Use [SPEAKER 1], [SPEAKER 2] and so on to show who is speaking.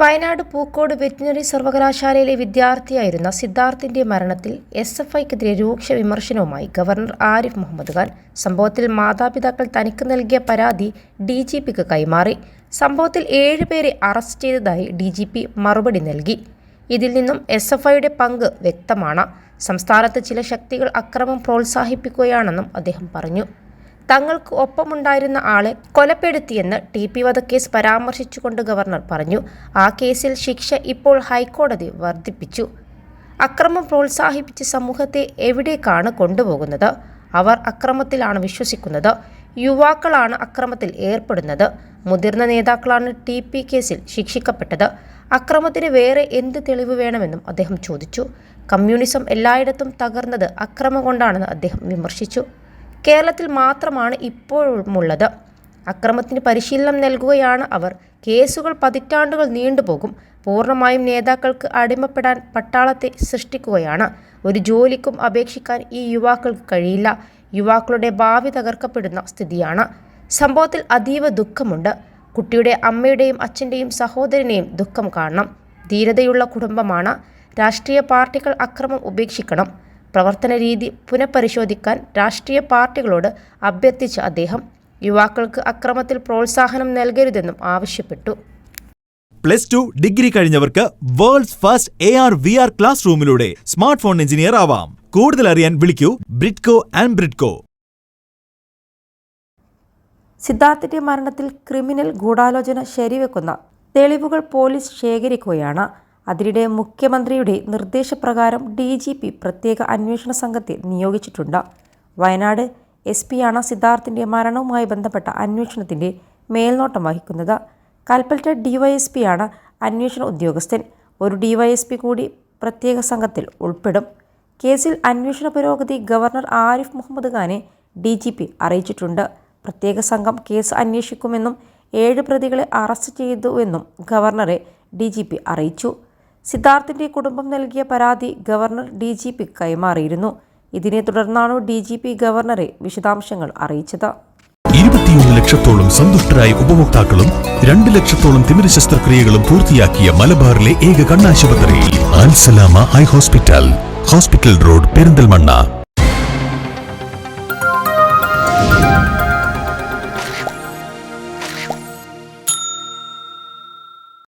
[SPEAKER 1] Wayanad Pookode veterinary സർവകലാശാലയിലെ വിദ്യാർത്ഥിയായിരുന്ന സിദ്ധാർത്ഥിന്റെ മരണത്തിൽ S F ഐക്കെതിരെ രൂക്ഷ വിമർശനവുമായി ഗവർണർ ആരിഫ് മുഹമ്മദ് ഖാൻ. സംഭവത്തിൽ മാതാപിതാക്കൾ തനിക്ക് നൽകിയ പരാതി ഡി ജി പിക്ക് കൈമാറി. സംഭവത്തിൽ ഏഴുപേരെ അറസ്റ്റ് ചെയ്തതായി ഡി ജി പി മറുപടി നൽകി. ഇതിൽ നിന്നും എസ് എഫ് ഐയുടെ പങ്ക് വ്യക്തമാണ്. സംസ്ഥാനത്ത് ചില ശക്തികൾ അക്രമം പ്രോത്സാഹിപ്പിക്കുകയാണെന്നും അദ്ദേഹം പറഞ്ഞു. തങ്ങൾക്ക് ഒപ്പമുണ്ടായിരുന്ന ആളെ കൊലപ്പെടുത്തിയെന്ന് ടി പി വധക്കേസ് പരാമർശിച്ചുകൊണ്ട് ഗവർണർ പറഞ്ഞു. ആ കേസിൽ ശിക്ഷ ഇപ്പോൾ ഹൈക്കോടതി വർദ്ധിപ്പിച്ചു. അക്രമം പ്രോത്സാഹിപ്പിച്ച് സമൂഹത്തെ എവിടേക്കാണ് കൊണ്ടുപോകുന്നത്? അവർ അക്രമത്തിലാണ് വിശ്വസിക്കുന്നത്. യുവാക്കളാണ് അക്രമത്തിൽ ഏർപ്പെടുന്നത്. മുതിർന്ന നേതാക്കളാണ് ടി പി കേസിൽ ശിക്ഷിക്കപ്പെട്ടത്. അക്രമത്തിന് വേറെ എന്ത് തെളിവ് വേണമെന്നും അദ്ദേഹം ചോദിച്ചു. കമ്മ്യൂണിസം എല്ലായിടത്തും തകർന്നത് അക്രമം കൊണ്ടാണെന്ന് അദ്ദേഹം വിമർശിച്ചു. കേരളത്തിൽ മാത്രമാണ് ഇപ്പോഴുമുള്ളത്. അക്രമത്തിന് പരിശീലനം നൽകുകയാണ് അവർ. കേസുകൾ പതിറ്റാണ്ടുകൾ നീണ്ടുപോകും. പൂർണമായും നേതാക്കൾക്ക് അടിമപ്പെടാൻ പട്ടാളത്തെ സൃഷ്ടിക്കുകയാണ്. ഒരു ജോലിക്കും അപേക്ഷിക്കാൻ ഈ യുവാക്കൾക്ക് കഴിയില്ല. യുവാക്കളുടെ ഭാവി തകർക്കപ്പെടുന്ന സ്ഥിതിയാണ്. സംഭവത്തിൽ അതീവ ദുഃഖമുണ്ട്. കുട്ടിയുടെ അമ്മയുടെയും അച്ഛന്റെയും സഹോദരനെയും ദുഃഖം കാണണം. ധീരതയുള്ള കുടുംബമാണ്. രാഷ്ട്രീയ പാർട്ടികൾ അക്രമം ഉപേക്ഷിക്കണം. പ്രവർത്തന രീതി പുനഃപരിശോധിക്കാൻ രാഷ്ട്രീയ പാർട്ടികളോട് അഭ്യർത്ഥിച്ച അദ്ദേഹം യുവാക്കൾക്ക് അക്രമത്തിൽ പ്രോത്സാഹനം നൽകരുതെന്നും ആവശ്യപ്പെട്ടു.
[SPEAKER 2] Plus two degree കഴിഞ്ഞവർക്ക് world's first A R V R class റൂമിലൂടെ smart phone engineer ആവാം. കൂടുതൽ അറിയാൻ വിളിക്കൂ ബ്രിഡ്കോ ആൻഡ് ബ്രിഡ്കോ.
[SPEAKER 1] സിദ്ധാർത്ഥിന്റെ മരണത്തിൽ ക്രിമിനൽ ഗൂഢാലോചന ശരിവെക്കുന്ന തെളിവുകൾ പോലീസ് ശേഖരിക്കുകയാണ്. അതിനിടെ മുഖ്യമന്ത്രിയുടെ നിർദ്ദേശപ്രകാരം ഡി ജി പി പ്രത്യേക അന്വേഷണ സംഘത്തെ നിയോഗിച്ചിട്ടുണ്ട്. വയനാട് എസ് പിയാണ് സിദ്ധാർത്ഥിന്റെ മരണവുമായി ബന്ധപ്പെട്ട അന്വേഷണത്തിന്റെ മേൽനോട്ടം വഹിക്കുന്നത്. കൽപ്പറ്റ ഡിവൈഎസ്പിയാണ് അന്വേഷണ ഉദ്യോഗസ്ഥൻ. ഒരു ഡിവൈഎസ്പി കൂടി പ്രത്യേക സംഘത്തിൽ ഉൾപ്പെടും. കേസിൽ അന്വേഷണ പുരോഗതി ഗവർണർ ആരിഫ് മുഹമ്മദ് ഖാനെ ഡി ജി പി അറിയിച്ചിട്ടുണ്ട്. പ്രത്യേക സംഘം കേസ് അന്വേഷിക്കുമെന്നും ഏഴ് പ്രതികളെ അറസ്റ്റ് ചെയ്തുവെന്നും ഗവർണറെ ഡി ജി പി അറിയിച്ചു. സിദ്ധാർത്ഥിന്റെ കുടുംബം നൽകിയ പരാതി ഗവർണർ ഡി ജി പി കൈമാറിയിരുന്നു. ഇതിനെ തുടർന്നാണ് ഡി ജി പി ഗവർണറെ വിശദാംശങ്ങൾ അറിയിച്ചത്.
[SPEAKER 3] ഇരുപത്തിയൊന്ന് ലക്ഷത്തോളം സന്തുഷ്ടരായ ഉപഭോക്താക്കളും രണ്ട് ലക്ഷത്തോളം തിമിര ശസ്ത്രക്രിയകളും പൂർത്തിയാക്കിയ മലബാറിലെ ഏക കണ്ണാശുപത്രി ഹോസ്പിറ്റൽ. Hospital road Perinthalmanna.